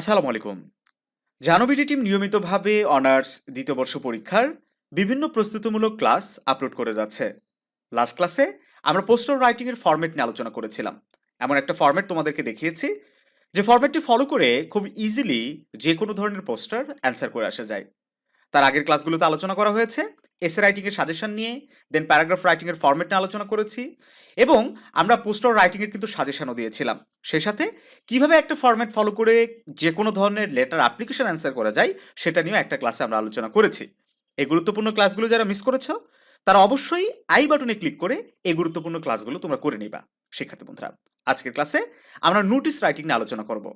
আসসালামু আলাইকুম। জানবিটি টিম নিয়মিতভাবে অনার্স দ্বিতীয় বর্ষ পরীক্ষার বিভিন্ন প্রস্তুতিমূলক ক্লাস আপলোড করে যাচ্ছে। লাস্ট ক্লাসে আমরা পোস্টার রাইটিংয়ের ফরম্যাট নিয়ে আলোচনা করেছিলাম। এমন একটা ফরম্যাট তোমাদেরকে দেখিয়েছি, যে ফরম্যাটটি ফলো করে খুব ইজিলি যে কোনো ধরনের পোস্টার অ্যান্সার করে আসা যায়। তার আগের ক্লাসগুলোতে আলোচনা করা হয়েছে এসে রাইটিংয়ের সাজেশন নিয়ে দেন প্যারাগ্রাফ রাইটিংয়ের ফরম্যাট নিয়ে আলোচনা করেছি এবং আমরা পোস্টার রাইটিংয়ের কিন্তু সাজেশনও দিয়েছিলাম। সেই সাথে কীভাবে একটা ফরম্যাট ফলো করে যে কোনো ধরনের লেটার অ্যাপ্লিকেশন অ্যান্সার করা যায়, সেটা নিয়েও একটা ক্লাসে আমরা আলোচনা করেছি। এই গুরুত্বপূর্ণ ক্লাসগুলো যারা মিস করেছ, তারা অবশ্যই আই বাটনে ক্লিক করে এই গুরুত্বপূর্ণ ক্লাসগুলো তোমরা করে নিবা। শিক্ষার্থী বন্ধুরা, আজকের ক্লাসে আমরা নোটিস রাইটিং নিয়ে আলোচনা করব।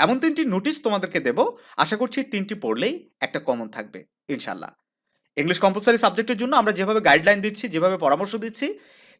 এমন তিনটি নোটিশ তোমাদেরকে দেব। আশা করছি তিনটি পড়লেই একটা কমন থাকবে ইনশাল্লাহ ইংলিশ কম্পালসারি সাবজেক্টের জন্য আমরা যেভাবে গাইডলাইন দিচ্ছি, যেভাবে পরামর্শ দিচ্ছি,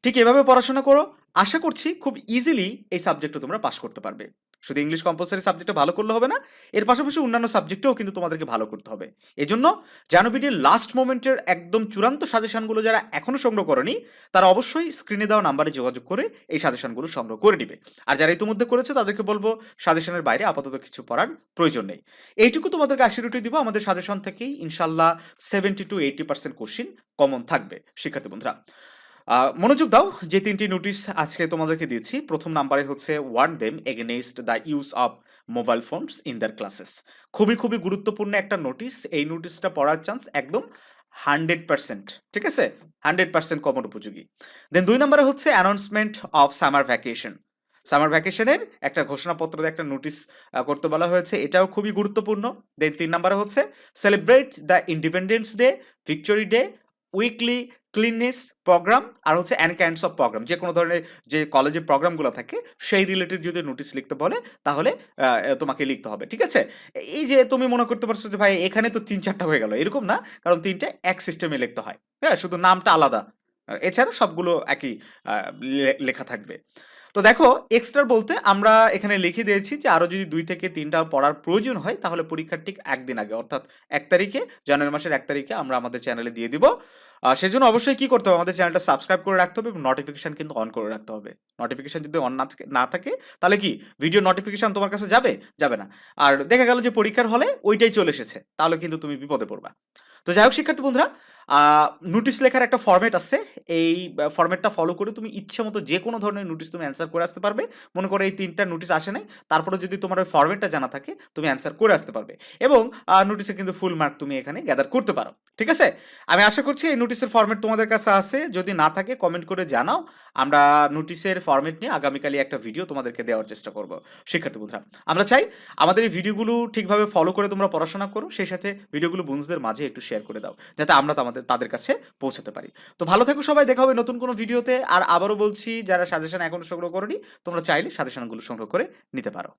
ঠিক এভাবে পড়াশোনা করো। আশা করছি খুব ইজিলি এই সাবজেক্টটা তোমরা পাশ করতে পারবে। শুধু ইংলিশ কম্পালসারি সাবজেক্টে ভালো করলে হবে না, এর পাশাপাশি অন্যান্য সাবজেক্টেও কিন্তু তোমাদেরকে ভালো করতে হবে। এই এজন্য জানুবিডির লাস্ট মোমেন্টের একদম চূড়ান্ত সাজেশনগুলো যারা এখনও সংগ্রহ করেনি, তারা অবশ্যই স্ক্রিনে দেওয়া নাম্বারে যোগাযোগ করে এই সাজেশনগুলো সংগ্রহ করে নিবে। আর যারা ইতিমধ্যে করেছে, তাদেরকে বলব সাজেশনের বাইরে আপাতত কিছু পড়ার প্রয়োজন নেই। এইটুকু তোমাদেরকে আশিরুটি দিব, আমাদের সাজেশন থেকেই ইনশাল্লাহ seventy to eighty percent question common থাকবে। শিক্ষার্থী বন্ধুরা মনোযোগ দাও, যে তিনটি নোটিশ আজকে তোমাদেরকে দিয়েছি। প্রথম নাম্বারে হচ্ছে warn them against the use of mobile phones in their classes খুবই খুবই গুরুত্বপূর্ণ একটা নোটিশ এই নোটিশটা পড়ার চান্স একদম হান্ড্রেড পার্সেন্ট ঠিক আছে? হান্ড্রেড পার্সেন্ট কমন উপযোগী। দেন দুই নম্বরে হচ্ছে announcement of summer vacation summer ভ্যাকেশনের একটা ঘোষণাপত্র দিয়ে একটা নোটিশ করতে বলা হয়েছে। এটাও খুবই গুরুত্বপূর্ণ। দেন তিন নম্বরে হচ্ছে celebrate the independence day victory day weekly cleanness programme আর হচ্ছে অ্যান কাইন্ডস অফ প্রোগ্রাম যে কোনো ধরনের যে কলেজের প্রোগ্রামগুলো থাকে, সেই রিলেটেড যদি নোটিশ লিখতে বলে, তাহলে তোমাকে লিখতে হবে, ঠিক আছে? এই যে তুমি মনে করতে পারছ যে, ভাই, এখানে তো তিন চারটা হয়ে গেল এরকম না, কারণ তিনটে এক সিস্টেমে লিখতে হয় হ্যাঁ? শুধু নামটা আলাদা। এছাড়া সবগুলো একই লেখা থাকবে। তো দেখো এক্সট্রা বলতে আমরা এখানে লিখে দিয়েছি যে আরও যদি দুই থেকে তিনটা পড়ার প্রয়োজন হয়, তাহলে পরীক্ষার ঠিক একদিন আগে, অর্থাৎ এক তারিখে, জানুয়ারি মাসের এক তারিখে আমরা আমাদের চ্যানেলে দিয়ে দিব। সেজন্য অবশ্যই কি করতে হবে? আমাদের চ্যানেলটা সাবস্ক্রাইব করে রাখতে হবে এবং নোটিফিকেশন কিন্তু অন করে রাখতে হবে। নোটিফিকেশন যদি অন না থাকে না থাকে, তাহলে কি? ভিডিও নোটিফিকেশন তোমার কাছে যাবে? যাবে না। আর দেখা গেল যে পরীক্ষার হলে ওইটাই চলে এসেছে, তাহলে কিন্তু তুমি বিপদে পড়বা। তো যাই হোক, শিক্ষার্থী বন্ধুরা নোটিশ লেখার একটা ফরম্যাট আছে। এই ফরম্যাটটা ফলো করে তুমি ইচ্ছে মতো যে কোনো ধরনের নোটিশ তুমি অ্যান্সার করে আসতে পারবে। মনে করো এই তিনটা নোটিশ আসে নাই তারপরে যদি তোমার ওই ফরম্যাটটা জানা থাকে, তুমি অ্যান্সার করে আসতে পারবে। এবং নোটিশে কিন্তু ফুল মার্ক তুমি এখানে গ্যাদার করতে পারো। ঠিক আছে? আমি আশা করছি এই নোটিশের ফরম্যাট তোমাদের কাছে আছে। যদি না থাকে কমেন্ট করে জানাও। আমরা নোটিশের ফরম্যাট নিয়ে আগামীকালই একটা ভিডিও তোমাদেরকে দেওয়ার চেষ্টা করব। শিক্ষার্থী বন্ধুরা, আমরা চাই আমাদের এই ভিডিওগুলো ঠিকভাবে ফলো করে তোমরা পড়াশোনা করো। সেই সাথে ভিডিওগুলো বন্ধুদের মাঝে একটু শেয়ার করে দাও। যাতে আমরা আমাদের তাদের কাছে পৌঁছাতে পারি। তো ভালো থাকো সবাই। দেখা হবে নতুন কোনো ভিডিওতে আর আবারও বলছি, যারা সাজেশন এখনও সংগ্রহ করনি, তোমরা চাইলে সাজেশনগুলো সংগ্রহ করে নিতে পারো।